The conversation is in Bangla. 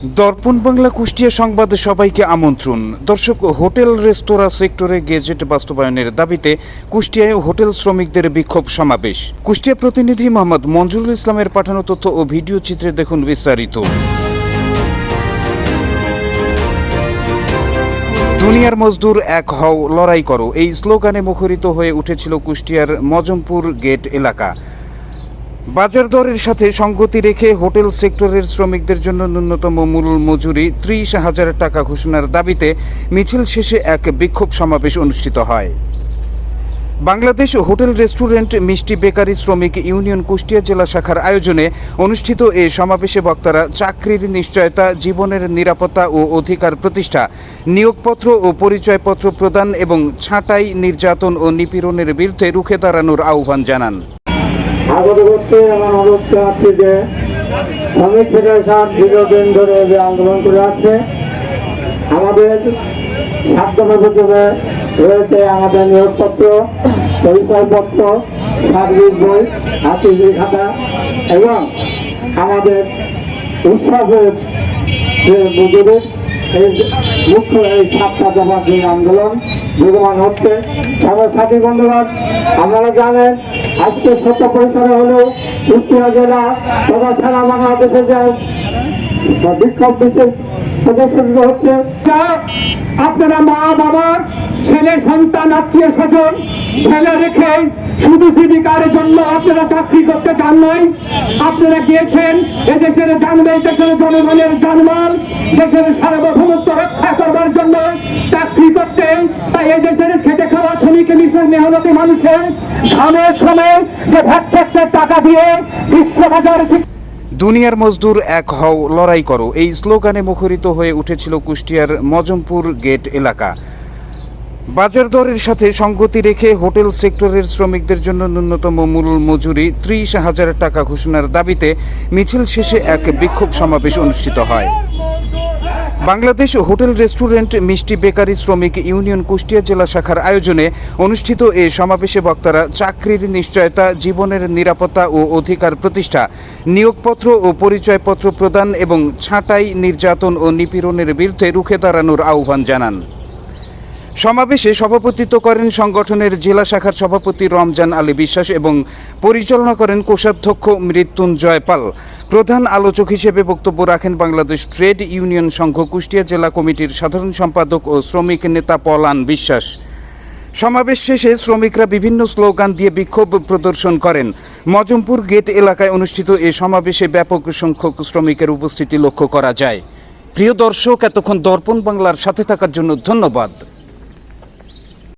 দর্পণ বাংলা কুষ্টিয়া সংবাদে সবাইকে আমন্ত্রণ। দর্শক, হোটেল, রেস্তোরাঁ সেক্টরে গেজেট বাস্তবায়নের দাবিতে কুষ্টিয়ায় হোটেল শ্রমিকদের বিক্ষোভ সমাবেশ। কুষ্টিয়া প্রতিনিধি মোহাম্মদ মঞ্জুরুল ইসলামের পাঠানো তথ্য ও ভিডিও চিত্রে দেখুন বিস্তারিত। দুনিয়ার মজদুর এক হও, লড়াই করো। এই স্লোগানে মুখরিত হয়ে উঠেছিল কুষ্টিয়ার মজমপুর গেট এলাকা। বাজার দরের সাথে সঙ্গতি রেখে হোটেল সেক্টরের শ্রমিকদের জন্য ন্যূনতম মূল মজুরি ত্রিশ হাজার টাকা ঘোষণার দাবিতে মিছিল শেষে এক বিক্ষোভ সমাবেশ অনুষ্ঠিত হয়। বাংলাদেশ হোটেল রেস্টুরেন্ট মিষ্টি বেকারি শ্রমিক ইউনিয়ন কুষ্টিয়া জেলা শাখার আয়োজনে অনুষ্ঠিত এ সমাবেশে বক্তারা চাকরির নিশ্চয়তা, জীবনের নিরাপত্তা ও অধিকার প্রতিষ্ঠা, নিয়োগপত্র ও পরিচয়পত্র প্রদান এবং ছাঁটাই, নির্যাতন ও নিপীড়নের বিরুদ্ধে রুখে দাঁড়ানোর আহ্বান জানান। আগত করতে আমার অনুরোধ আছে যে শ্রমিক ফেডারেশন দীর্ঘদিন ধরে যে আন্দোলন করে আসছে। আমাদের পর্যন্ত রয়েছে আমাদের নিয়োগপত্র, পরিচয়পত্র সার্ভিস বই হাতির খাতা এবং আমাদের উৎসবের যে এই এই সাতটা যে আন্দোলন বিদ্যমান হচ্ছে আমার সাথী বন্ধুগণ, আপনারা জানেন, আজকে সত্য পরিসরে কুষ্টিয়া জেলা তথা বাংলাদেশে বিক্ষোভ বিশেষ আপনারা মা বাবা ছেলে, সন্তান আত্মীয় স্বজন ফেলে রেখে শুধু জীবিকার জন্য আপনারা চাকরি করতে চান নাই। আপনারা গিয়েছেন এদেশের জানবে দেশের জনগণের জানমাল, দেশের সার্বভৌমত্ব রক্ষা করবার জন্য চাকরি করতে। তাই এই দেশের খেটে খাওয়া শ্রমিক, মিশন মেহনতি মানুষের ঘামের শ্রমে যে ভ্যাট ট্যাক্সের টাকা দিয়ে বিশ্ববাজার দুনিয়ার মজদুর এক হও, লড়াই করো। এই স্লোগানে মুখরিত হয়ে উঠেছিল কুষ্টিয়ার মজমপুর গেট এলাকা। বাজার দরের সাথে সঙ্গতি রেখে হোটেল সেক্টরের শ্রমিকদের জন্য ন্যূনতম মূল মজুরি ত্রিশ হাজার টাকা ঘোষণার দাবিতে মিছিল শেষে এক বিক্ষোভ সমাবেশ অনুষ্ঠিত হয়। বাংলাদেশ হোটেল রেস্টুরেন্ট মিষ্টি বেকারি শ্রমিক ইউনিয়ন কুষ্টিয়া জেলা শাখার আয়োজনে অনুষ্ঠিত এ সমাবেশে বক্তারা চাকরির নিশ্চয়তা, জীবনের নিরাপত্তা ও অধিকার প্রতিষ্ঠা, নিয়োগপত্র ও পরিচয়পত্র প্রদান এবং ছাঁটাই, নির্যাতন ও নিপীড়নের বিরুদ্ধে রুখে দাঁড়ানোর আহ্বান জানান। সমাবেশে সভাপতিত্ব করেন সংগঠনের জেলা শাখার সভাপতি রমজান আলী বিশ্বাস এবং পরিচালনা করেন কোষাধ্যক্ষ মৃত্যুঞ্জয় পাল। প্রধান আলোচক হিসেবে বক্তব্য রাখেন বাংলাদেশ ট্রেড ইউনিয়ন সংঘ কুষ্টিয়া জেলা কমিটির সাধারণ সম্পাদক ও শ্রমিক নেতা পলান বিশ্বাস। সমাবেশ শেষে শ্রমিকরা বিভিন্ন স্লোগান দিয়ে বিক্ষোভ প্রদর্শন করেন। মজমপুর গেট এলাকায় অনুষ্ঠিত এ সমাবেশে ব্যাপক সংখ্যক শ্রমিকের উপস্থিতি লক্ষ্য করা যায়। প্রিয় দর্শক, এতক্ষণ দর্পণ বাংলার সাথে থাকার জন্য ধন্যবাদ।